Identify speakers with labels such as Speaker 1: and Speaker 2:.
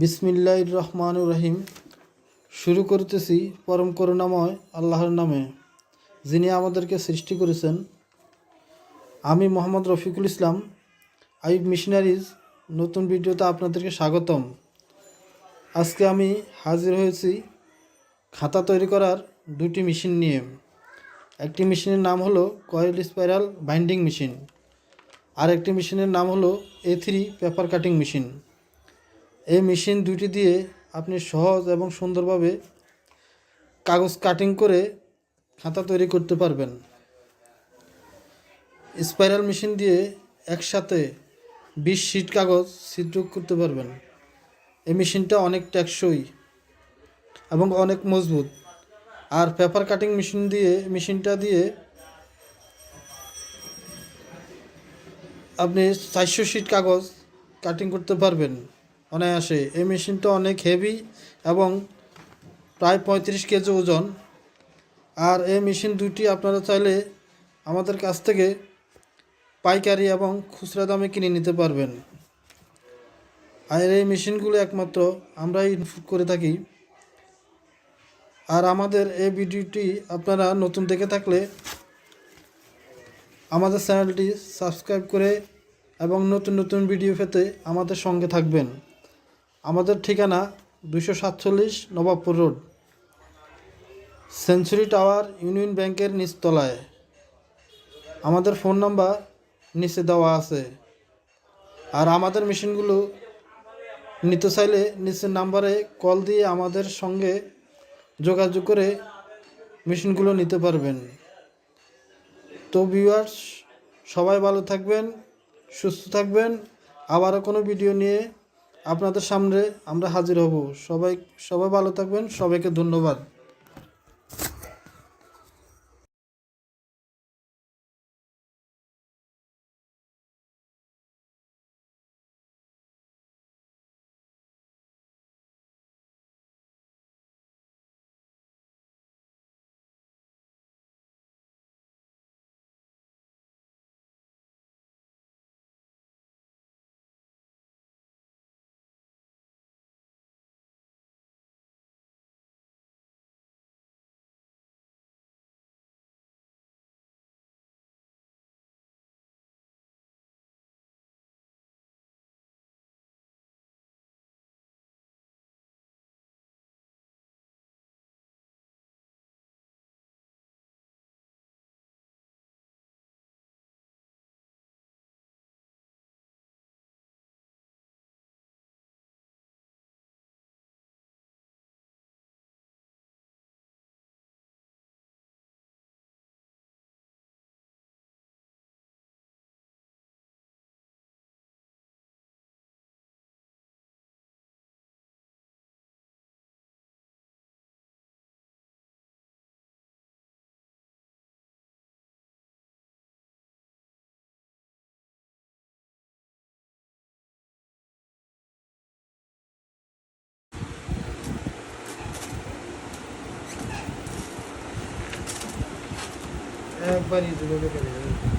Speaker 1: বিসমিল্লাহ রহমান রহিম। শুরু করতেছি পরম করুণাময় আল্লাহর নামে, যিনি আমাদেরকে সৃষ্টি করেছেন। আমি মোহাম্মদ রফিকুল ইসলাম, আইব মিশনারিজ। নতুন ভিডিওতে আপনাদেরকে স্বাগতম। আজকে আমি হাজির হয়েছি খাতা তৈরি করার দুটি মেশিন নিয়ে। একটি মেশিনের নাম হলো কয়েল স্পাইরাল বাইন্ডিং মেশিন আর একটি মেশিনের নাম হলো A three paper cutting machine. এই মেশিন দুটি দিয়ে আপনি সহজ এবং সুন্দরভাবে কাগজ কাটিং করে খাতা তৈরি করতে পারবেন। স্পাইরাল মেশিন দিয়ে একসাথে বিশ শিট কাগজ ছিদ্র করতে পারবেন। এই মেশিনটা অনেক টেকসই এবং অনেক মজবুত। আর পেপার কাটিং মেশিন দিয়ে মেশিনটা দিয়ে আপনি চারশো শিট কাগজ কাটিং করতে পারবেন। অনায়াসে। এই মেশিনটা অনেক হেভি এবং প্রায় পঁয়ত্রিশ কেজি ওজন। আর এই মেশিন দুটি আপনারা চাইলে আমাদের কাছ থেকে পাইকারি এবং খুচরা দামে কিনে নিতে পারবেন। আর এই মেশিনগুলো একমাত্র আমরাই ইনপুট করে থাকি। আর আমাদের এই ভিডিওটি আপনারা নতুন দেখে থাকলে আমাদের চ্যানেলটি সাবস্ক্রাইব করে এবং নতুন নতুন ভিডিও পেতে আমাদের সঙ্গে থাকবেন। আমাদের ঠিকানা দুশো সাতচল্লিশ Nawabpur road, century tower union ব্যাংকের নিচতলায়। আমাদের ফোন নাম্বার নিচে দেওয়া আছে। আর আমাদের মেশিনগুলো নিতে চাইলে নিচের নাম্বারে কল দিয়ে আমাদের সঙ্গে যোগাযোগ করে মেশিনগুলো নিতে পারবেন। তো ভিউয়ার্স, সবাই ভালো থাকবেন, সুস্থ থাকবেন। আবারও কোনো ভিডিও নিয়ে আপনাদের সামনে আমরা হাজির হব। সবাই সবাই ভালো থাকবেন। সবাইকে ধন্যবাদ। ਬੜੀ ਜ਼ਰੂਰੀ ਕਰੇ